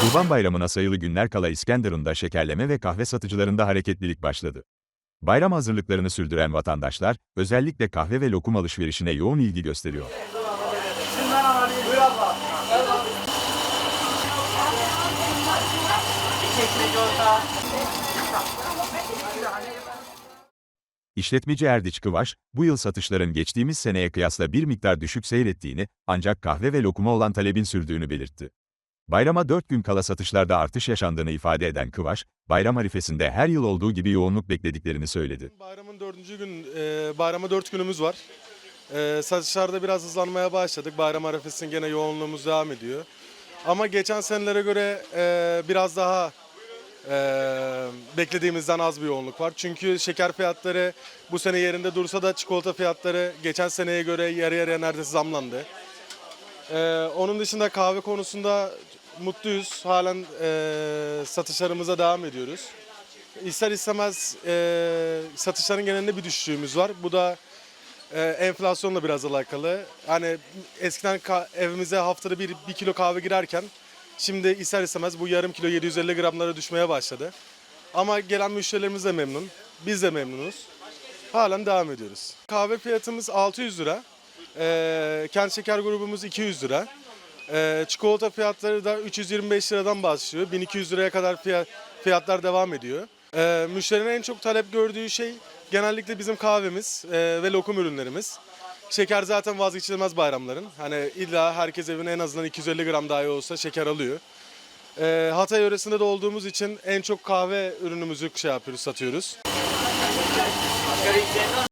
Kurban Bayramı'na sayılı günler kala İskenderun'da şekerleme ve kahve satıcılarında hareketlilik başladı. Bayram hazırlıklarını sürdüren vatandaşlar, özellikle kahve ve lokum alışverişine yoğun ilgi gösteriyor. İşletmeci Erdiç Kıvaş, bu yıl satışların geçtiğimiz seneye kıyasla bir miktar düşük seyrettiğini, ancak kahve ve lokuma olan talebin sürdüğünü belirtti. Bayrama 4 gün kala satışlarda artış yaşandığını ifade eden Kıvaş, bayram arifesinde her yıl olduğu gibi yoğunluk beklediklerini söyledi. Bayramın dördüncü gün, e, bayrama dört günümüz var. E, satışlarda biraz hızlanmaya başladık. Bayram arifesinin gene yoğunluğumuz devam ediyor. Ama geçen senelere göre e, biraz daha e, beklediğimizden az bir yoğunluk var. Çünkü şeker fiyatları bu sene yerinde dursa da çikolata fiyatları geçen seneye göre yarı yarıya neredeyse zamlandı. E, onun dışında kahve konusunda mutluyuz. Halen e, satışlarımıza devam ediyoruz. İster istemez e, satışların genelinde bir düşüşümüz var. Bu da e, enflasyonla biraz alakalı. Hani eskiden evimize haftada bir, bir kilo kahve girerken şimdi ister istemez bu yarım kilo 750 gramlara düşmeye başladı. Ama gelen müşterilerimiz de memnun. Biz de memnunuz. Halen devam ediyoruz. Kahve fiyatımız 600 lira. E, kent şeker grubumuz 200 lira. E, çikolata fiyatları da 325 liradan başlıyor. 1200 liraya kadar fiyat, fiyatlar devam ediyor. E, müşterinin en çok talep gördüğü şey genellikle bizim kahvemiz e, ve lokum ürünlerimiz. Şeker zaten vazgeçilmez bayramların. Hani illa herkes evine en azından 250 gram dahi olsa şeker alıyor. E, Hatay yöresinde de olduğumuz için en çok kahve ürünümüzü şey yapıyoruz, satıyoruz.